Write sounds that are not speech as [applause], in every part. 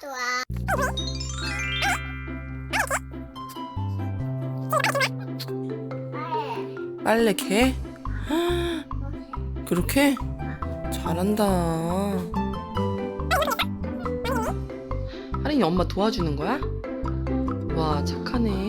좋아. 빨리. 빨래 개? [gasps] 그렇게? 잘한다. 하린이 엄마 도와주는 거야? 와 착하네.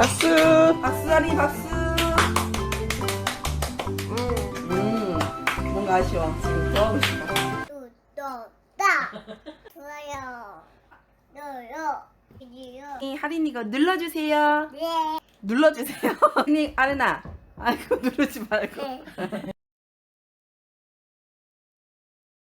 박수. 박수 하리 박수. 음, 뭔가 아쉬워. 지금 또 하고 싶어. 또또다 좋아요. 눌러. 비디오. 이 하린이가 눌러주세요. 네. 눌러주세요. [laughs] 하린이 아르나. 아이고 누르지 말고. 네.